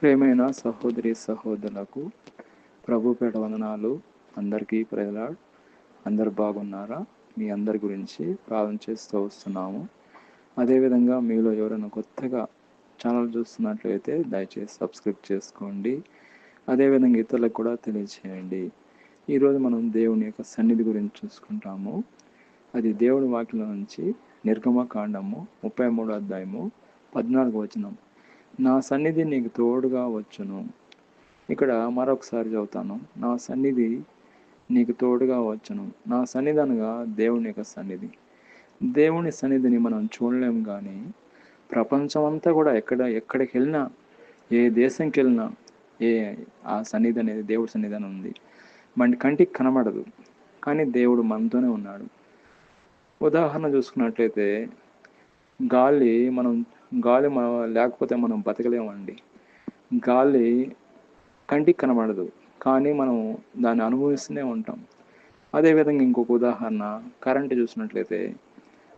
ప్రేమైన సహోదరి సహోదరులకు ప్రభు పేట వందనాలు. అందరికీ ప్రజలాడ్ అందరు బాగున్నారా? మీ అందరి గురించి ప్రార్థన చేస్తూ వస్తున్నాము. అదేవిధంగా మీలో ఎవరైనా కొత్తగా ఛానల్ చూస్తున్నట్లయితే దయచేసి సబ్స్క్రైబ్ చేసుకోండి. అదేవిధంగా ఇతరులకు కూడా తెలియచేయండి ఈరోజు మనం దేవుని యొక్క సన్నిధి గురించి చూసుకుంటాము. అది దేవుని వాక్యం నుంచి నిర్గమ కాండము ముప్పై మూడో అధ్యాయము పద్నాలుగు వచనం. నా సన్నిధి నీకు తోడుగా వచ్చును. ఇక్కడ మరొకసారి చదువుతాను. నా సన్నిధి నీకు తోడుగా వచ్చును. నా సన్నిధి అనగా దేవుని యొక్క సన్నిధి. దేవుని సన్నిధిని మనం చూడలేము కానీ ప్రపంచం అంతా కూడా ఎక్కడ ఎక్కడికి వెళ్ళినా ఏ దేశంకి వెళ్ళినా ఏ ఆ సన్నిధి అనేది దేవుడి సన్నిధి అని ఉంది. మన కంటికి కనబడదు. కానీ దేవుడు మనతోనే ఉన్నాడు. ఉదాహరణ చూసుకున్నట్లయితే గాలి మనం గాలి మనం లేకపోతే మనం బతకలేమండి. గాలి కంటికి కనబడదు కానీ మనం దాన్ని అనుభవిస్తూనే ఉంటాం. అదేవిధంగా ఇంకొక ఉదాహరణ కరెంటు చూసినట్లయితే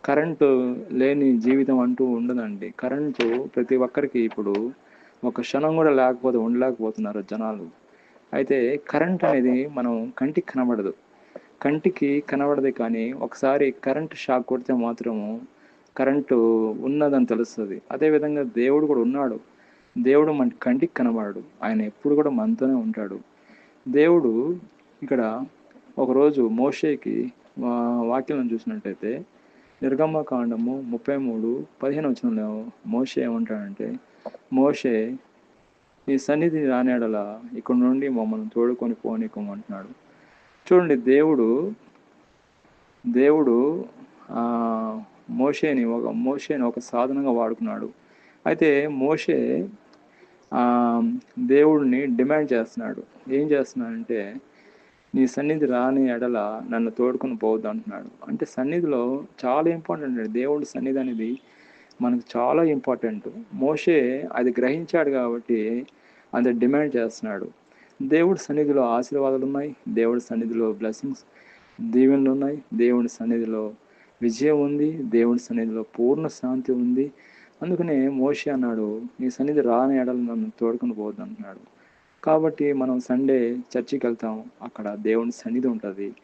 కరెంటు లేని జీవితం అంటూ ఉండదండి. కరెంటు ప్రతి ఒక్కరికి ఇప్పుడు ఒక క్షణం కూడా లేకపోతే ఉండలేకపోతున్నారు జనాలు. అయితే కరెంట్ అనేది మనం కంటికి కనబడదు. కంటికి కనబడదు కానీ ఒకసారి కరెంట్ షాక్ కొడితే మాత్రము కరెంటు ఉన్నదని తెలుస్తుంది. అదేవిధంగా దేవుడు కూడా ఉన్నాడు. దేవుడు మన కంటికి కనబడడు. ఆయన ఎప్పుడు కూడా మనతోనే ఉంటాడు. దేవుడు ఇక్కడ ఒకరోజు మోషేకి వాక్యం చూసినట్టయితే నిర్గమ్మ కాండము ముప్పై మూడు పదిహేను వచ్చిన మోషే ఏమంటాడంటే మోషే ఈ సన్నిధి రానేడల ఇక్కడ నుండి మమ్మల్ని తోడుకొని పోనీకోమంటున్నాడు చూడండి దేవుడు దేవుడు మోషేని ఒక మోషేని ఒక సాధనంగా వాడుకున్నాడు. అయితే మోషే దేవుడిని డిమాండ్ చేస్తున్నాడు. ఏం చేస్తున్నాడంటే నీ సన్నిధి రాని ఎడల నన్ను తోడుకొని పోవద్దు అంటున్నాడు. అంటే సన్నిధిలో చాలా ఇంపార్టెంట్ అండి. దేవుడి సన్నిధి అనేది మనకు చాలా ఇంపార్టెంట్. మోషే అది గ్రహించాడు కాబట్టి అది డిమాండ్ చేస్తున్నాడు. దేవుడి సన్నిధిలో ఆశీర్వాదాలు ఉన్నాయి. దేవుడి సన్నిధిలో బ్లెస్సింగ్స్ దీవెనలు ఉన్నాయి. దేవుడి సన్నిధిలో విజయం ఉంది దేవుడి సన్నిధిలో పూర్ణ శాంతి ఉంది. అందుకనే మోషి అన్నాడు నీ సన్నిధి రాని ఎడలు నన్ను తోడుకుని పోవద్దు అంటున్నాడు. కాబట్టి మనం సండే చర్చికి వెళ్తాం అక్కడ దేవుని సన్నిధి ఉంటుంది.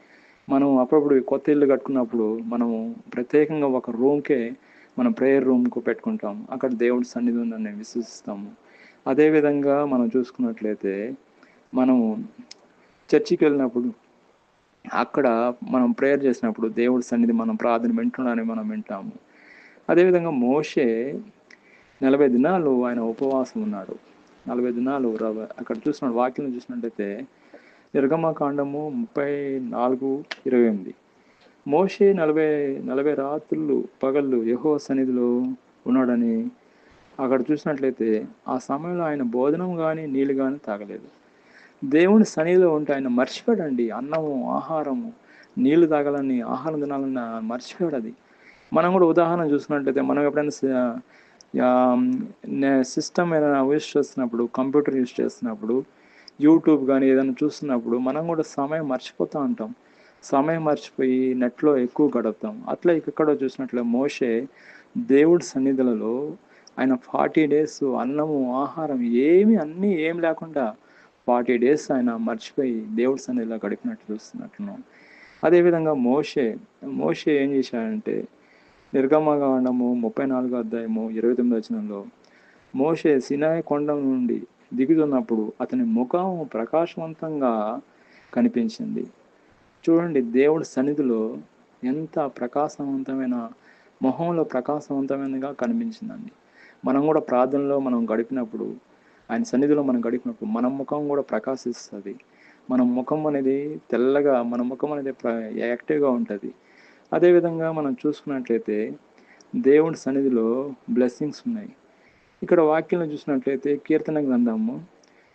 మనం అప్పుడప్పుడు కొత్త ఇల్లు కట్టుకున్నప్పుడు మనము ప్రత్యేకంగా ఒక రూమ్కే మనం ప్రేయర్ రూమ్కు పెట్టుకుంటాం. అక్కడ దేవుడి సన్నిధి ఉందని విశ్వసిస్తాము. అదేవిధంగా మనం చూసుకున్నట్లయితే మనము చర్చికి వెళ్ళినప్పుడు అక్కడ మనం ప్రేయర్ చేసినప్పుడు దేవుడి సన్నిధి మనం ప్రార్థన వింటున్నానని మనం వింటాము. అదేవిధంగా మోషే నలభై దినాలు ఆయన ఉపవాసం ఉన్నాడు. నలభై దినాలు అక్కడ చూసిన వాక్యం చూసినట్టయితే నిర్గమ కాండము ముప్పై నాలుగు ఇరవై ఎనిమిది. మోషే నలభై నలభై రాత్రులు పగళ్ళు యహో సన్నిధిలో ఉన్నాడని అక్కడ చూసినట్లయితే ఆ సమయంలో ఆయన భోజనం కానీ నీళ్ళు కానీ తాగలేదు. దేవుని సన్నిధిలో ఉంటే ఆయన మర్చిపోడండి. అన్నము ఆహారము నీళ్ళు తాగాలని ఆహారం తినాలని మర్చిపోయాడు అది. మనం కూడా ఉదాహరణ చూసినట్లయితే మనం ఎప్పుడైనా సిస్టమ్ ఏదైనా యూజ్ చేస్తున్నప్పుడు కంప్యూటర్ యూజ్ చేస్తున్నప్పుడు యూట్యూబ్ కానీ ఏదైనా చూస్తున్నప్పుడు మనం కూడా సమయం మర్చిపోతూ ఉంటాం. సమయం మర్చిపోయి నెట్లో ఎక్కువ గడుపుతాం. అట్లా ఇక్కడ చూసినట్లు మోషే దేవుడి సన్నిధులలో ఆయన ఫార్టీ డేస్ అన్నము ఆహారం ఏమి అన్నీ ఏం లేకుండా ఫార్టీ డేస్ ఆయన మర్చిపోయి దేవుడి సన్నిధిలో గడిపినట్టు చూస్తున్నట్టున్నాం. అదేవిధంగా మోషే మోషే ఏం చేశాడంటే నిర్గమకాండము ముప్పై నాలుగో అధ్యాయము ఇరవై తొమ్మిది వచనంలో మోషే సినాయ కొండ నుండి దిగుతున్నప్పుడు అతని ముఖం ప్రకాశవంతంగా కనిపించింది. చూడండి దేవుడి సన్నిధిలో ఎంత ప్రకాశవంతమైన మొహంలో ప్రకాశవంతమైనగా కనిపించిందండి. మనం కూడా ప్రార్థనలో మనం గడిపినప్పుడు ఆయన సన్నిధిలో మనం గడిపినప్పుడు మన ముఖం కూడా ప్రకాశిస్తుంది. మన ముఖం అనేది తెల్లగా మన ముఖం అనేది యాక్టివ్గా ఉంటుంది. అదేవిధంగా మనం చూసుకున్నట్లయితే దేవుడి సన్నిధిలో బ్లెస్సింగ్స్ ఉన్నాయి. ఇక్కడ వాక్యంలో చూసినట్లయితే కీర్తన గ్రంథము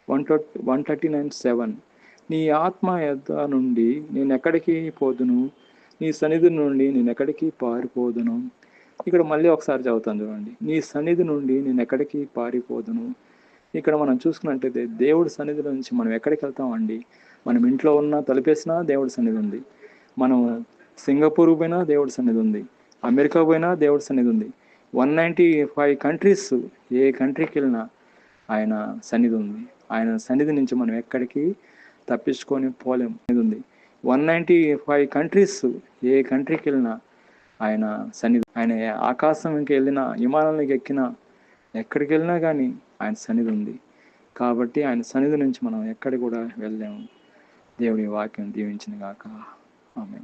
one thirty one thirty nine seven. నీ ఆత్మ యొద్ నుండి నేను ఎక్కడికి పోదును? నీ సన్నిధి నుండి నేను ఎక్కడికి పారిపోదును? ఇక్కడ మళ్ళీ ఒకసారి చదువుతాను చూడండి. నీ సన్నిధి నుండి నేను ఎక్కడికి పారిపోదును? ఇక్కడ మనం చూసుకున్నట్లయితే దేవుడి సన్నిధిలో నుంచి మనం ఎక్కడికి వెళ్తామండి? మనం ఇంట్లో ఉన్న తలిపేసినా దేవుడి సన్నిధి ఉంది. మనం సింగపూర్ పోయినా దేవుడి సన్నిధి ఉంది. అమెరికా పోయినా దేవుడి సన్నిధి ఉంది. వన్ నైంటీ ఫైవ్ కంట్రీస్ ఏ కంట్రీకి వెళ్ళినా ఆయన సన్నిధి ఉంది. ఆయన సన్నిధి నుంచి మనం ఎక్కడికి తప్పించుకొని పోలేం ఉంది. వన్ నైంటీ ఫైవ్ కంట్రీస్ ఏ కంట్రీకి వెళ్ళినా ఆయన సన్నిధి ఆయన ఆకాశంకి వెళ్ళినా విమానానికి ఎక్కినా ఎక్కడికి వెళ్ళినా కానీ ఆయన సన్నిధి ఉంది కాబట్టి ఆయన సన్నిధి నుంచి మనం ఎక్కడికి కూడా వెళ్ళలేము. దేవుడి వాక్యం దీవించిన గాక. ఆమె